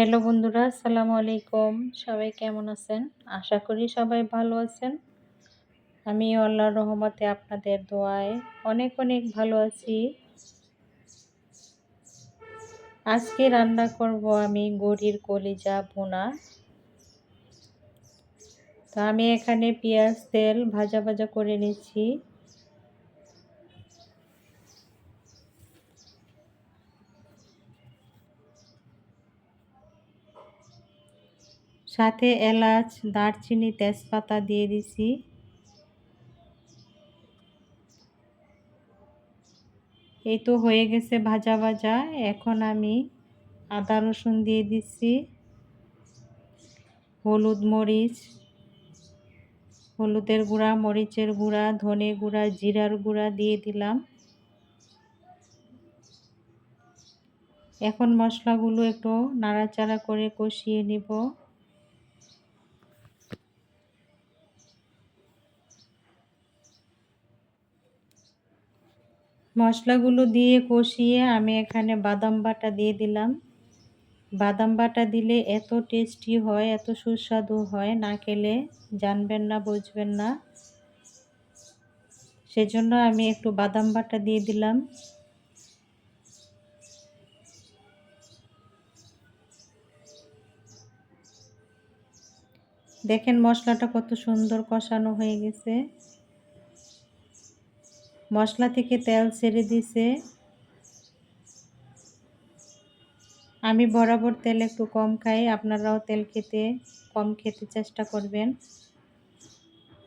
Hello বন্ধুরা, আসসালামু আলাইকুম। সবাই কেমন আছেন? আশা করি সবাই ভালো আছেন। আমি আল্লাহর রহমতে আপনাদের দোয়ায় অনেক অনেক ভালো আছি। আজকে রান্না করব আমি গরির কলিজা ভুনা। তো আমি এখানে পেঁয়াজ, তেল ভাজা ভাজা করে নিচ্ছি। সাথে এলাচ, দারচিনি, তেজপাতা দিয়ে দিছি। এই তো হয়ে গেছে ভাজা ভাজা। এখন আমি আদা রসুন দিয়ে দিচ্ছি হলুদ মরিচ, হলুদের গুঁড়া, মরিচের গুঁড়া, ধনে গুঁড়া, জিরার গুঁড়া দিয়ে দিলাম। এখন মশলাগুলো একটু নাড়াচাড়া করে কষিয়ে নিব। মশলাগুলো দিয়ে কষিয়ে আমি এখানে বাদাম বাটা দিয়ে দিলাম। বাদাম বাটা দিলে এত টেস্টি হয়, এত সুস্বাদু হয়, না খেলে জানবেন না, বুঝবেন না। সেজন্য আমি একটু বাদাম বাটা দিয়ে দিলাম। দেখেন মশলাটা কত সুন্দর কষানো হয়ে গেছে। মশলা থেকে তেল ছেড়ে দিছে। আমি বরাবর তেল একটু কম খাই, আপনারাও তেল খেতে কম খেতে চেষ্টা করবেন।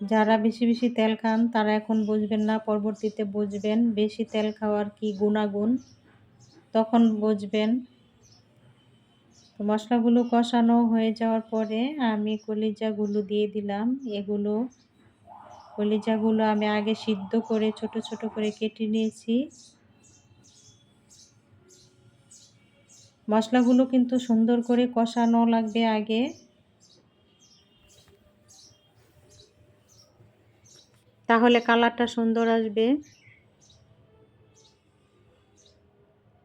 যারা বেশি বেশি তেল খান, তারা এখন বুঝবেন না, পরবর্তীতে বুঝবেন বেশি তেল খাওয়ার কি গুণাগুণ। তখন বুঝবেন। মশলাগুলো কষানো হয়ে যাওয়ার পরে আমি কলিজাগুলো দিয়ে দিলাম। এগুলো কলিজাগুলো আমি আগে সিদ্ধ করে ছোট ছোট করে কেটে নিয়েছি। মশলাগুলো কিন্তু সুন্দর করে কষানো লাগবে আগে। তাহলে কালারটা সুন্দর আসবে।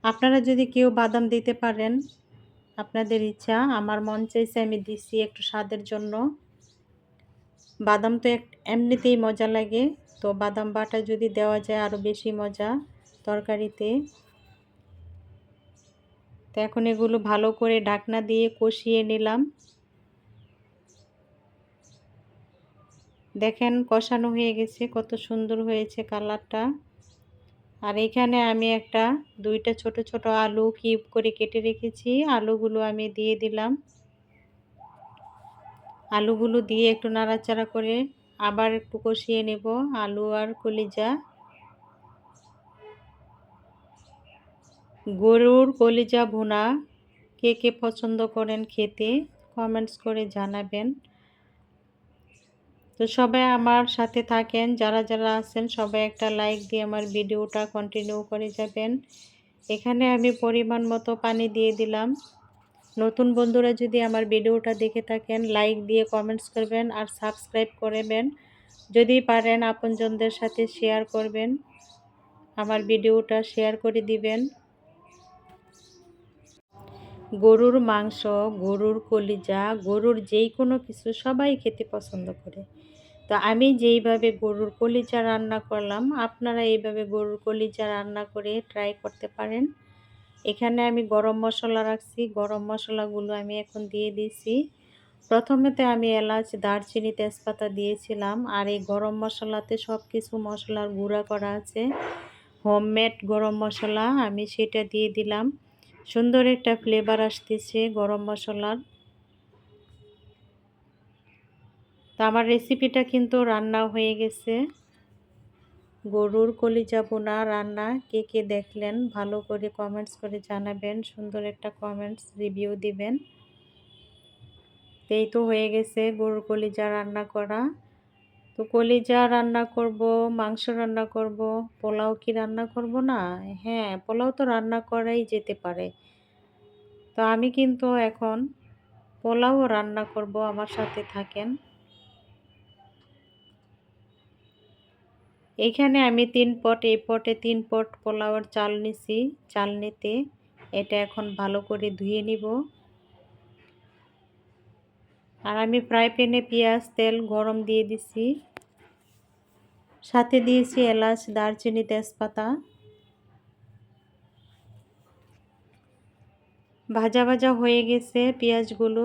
আপনারা যদি কেউ বাদাম দিতে পারেন, আপনাদের ইচ্ছা, আমার মন চাইছে আমি দিচ্ছি একটু স্বাদের জন্য। বাদাম তো এমনিতেই মজা লাগে। তো বাদাম বাটা যদি দেওয়া যায় আরও বেশি মজা তরকারিতে। তো এখন এগুলো ভালো করে ঢাকনা দিয়ে কষিয়ে নিলাম। দেখেন কষানো হয়ে গেছে, কত সুন্দর হয়েছে কালারটা। আর এখানে আমি একটা, দুইটা ছোট ছোট আলু কিউব করে কেটে রেখেছি। আলুগুলো আমি দিয়ে দিলাম। আলুগুলো দিয়ে একটু নাড়াচাড়া করে আবার একটু কষিয়ে নেব আলু আর কলিজা। গরুর কলিজা ভুনা, কে কে পছন্দ করেন খেতে কমেন্টস করে জানাবেন। তো সবাই আমার সাথে থাকেন, যারা যারা আছেন সবাই একটা লাইক দিয়ে আমার ভিডিওটা কন্টিনিউ করে যাবেন। এখানে আমি পরিমাণ মতো পানি দিয়ে দিলাম। নতুন বন্ধুরা যদি আমার ভিডিওটা দেখে থাকেন লাইক দিয়ে কমেন্টস করবেন আর সাবস্ক্রাইব করবেন। যদি পারেন আপনজনদের সাথে শেয়ার করবেন, আমার ভিডিওটা শেয়ার করে দিবেন। গরুর মাংস, গরুর কলিজা, গরুর যেই কোনো কিছু সবাই খেতে পছন্দ করে। তো আমি যেইভাবে গরুর কলিজা রান্না করলাম, আপনারা এইভাবে গরুর কলিজা রান্না করে ট্রাই করতে পারেন। এখানে আমি গরম মশলা রাখছি। গরম মশলাগুলো আমি এখন দিয়ে দিয়েছি প্রথমেতে আমি এলাচ, দারচিনি, তেজপাতা দিয়েছিলাম। আর এই গরম মশলাতে সব কিছু মশলার গুঁড়া করা আছে। হোমমেড গরম মশলা আমি সেটা দিয়ে দিলাম। সুন্দর একটা ফ্লেভার আসতেছে গরম মশলার। তো আমার রেসিপিটা কিন্তু রান্না হয়ে গেছে। গরুর কলিজা বোনা রান্না, কে কে দেখলেন ভালো করে কমেন্টস করে জানাবেন, সুন্দর একটা কমেন্টস রিভিউ দিবেন। এই তো হয়ে গেছে গরুর কলিজা রান্না করা। তো কলিজা রান্না করব, মাংস রান্না করব, পোলাও কি রান্না করব না? হ্যাঁ পোলাও তো রান্না করাই যেতে পারে। তো আমি কিন্তু এখন পোলাও রান্না করব, আমার সাথে থাকেন। এইখানে আমি তিন পট, এই পটে তিন পট পোলাওয়ার চাল নিছি, চাল নিতে। এটা এখন ভালো করে ধুয়ে নিব। আর আমি ফ্রাই প্যানে পেঁয়াজ, তেল গরম দিয়ে দিছি। সাথে দিয়েছি এলাচ, দারচিনি, তেজপাতা। ভাজা ভাজা হয়ে গেছে পেঁয়াজগুলো।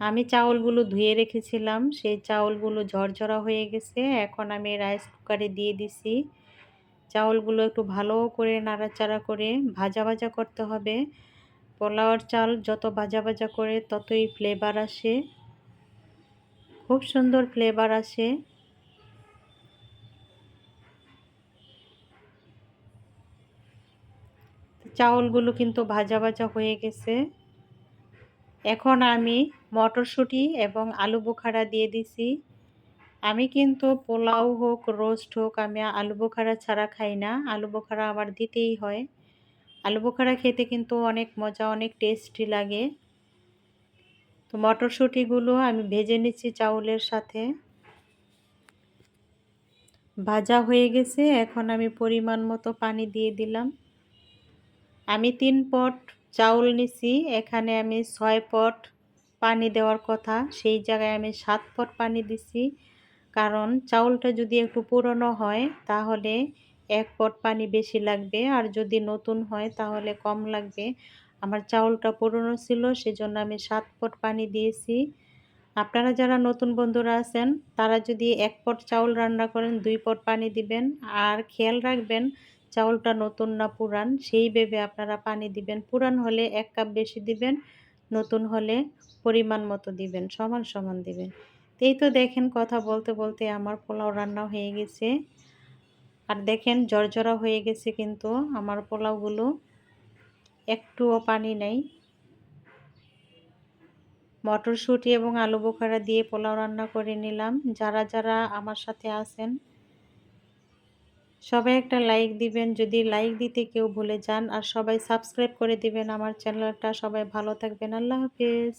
আমি চাউলগুলো ধুয়ে রেখেছিলাম, সেই চাউলগুলো ঝরঝরা হয়ে গেছে। এখন আমি রাইস কুকারে দিয়ে দিছি। চাউলগুলো একটু ভালো করে নাড়াচাড়া করে ভাজা ভাজা করতে হবে। পোলাওয়ার চাল যত ভাজা ভাজা করে ততই ফ্লেভার আসে। খুব সুন্দর ফ্লেভার আসে। চাউলগুলো কিন্তু ভাজা ভাজা হয়ে গেছে। এখন আমি মটরশুঁটি এবং আলু বোখারা দিয়ে দিছি। আমি কিন্তু পোলাও হোক, রোস্ট হোক, আমি আলু বোখারা ছাড়া খাই না। আলু বোখারা আমার দিতেই হয়। আলু বোখারা খেতে কিন্তু অনেক মজা, অনেক টেস্টি লাগে। তো মটরশুঁটিগুলো আমি ভেজে নিচ্ছি চাউলের সাথে। ভাজা হয়ে গেছে, এখন আমি পরিমাণ মতো পানি দিয়ে দিলাম। আমি তিন পট চাউল নিছি, এখানে আমি ছয় পট পানি দেওয়ার কথা। সেই জায়গায় আমি সাত পট পানি দিছি। কারণ চাউলটা যদি একটু পুরনো হয়, তাহলে এক পট পানি বেশি লাগবে। আর যদি নতুন হয়, তাহলে কম লাগবে। আমার চাউলটা পুরনো ছিল, সেজন্য আমি সাত পট পানি দিয়েছি। আপনারা যারা নতুন বন্ধুরা আছেন, তারা যদি এক পট চাউল রান্না করেন, দুই পট পানি দিবেন। আর খেয়াল রাখবেন চাউলটা নতুন না পুরান, সেই ভেবে আপনারা পানি দিবেন। পুরান হলে এক কাপ বেশি দিবেন, নতুন হলে পরিমাণ মতো দিবেন, সমান সমান দিবেন। এই তো দেখেন কথা বলতে বলতে আমার পোলাও রান্না হয়ে গেছে। আর দেখেন জর্জরা হয়ে গেছে কিন্তু আমার পোলাওগুলো। একটুও পানি নেই। মটরশুঁটি এবং আলু বোখারা দিয়ে পোলাও রান্না করে নিলাম। যারা যারা আমার সাথে আছেন সবাই একটা লাইক দিবেন, যদি লাইক দিতে কেউ ভুলে যান, আর সবাই সাবস্ক্রাইব করে দিবেন আমার চ্যানেলটা সবাই ভালো থাকবেন। আল্লাহ হাফিজ।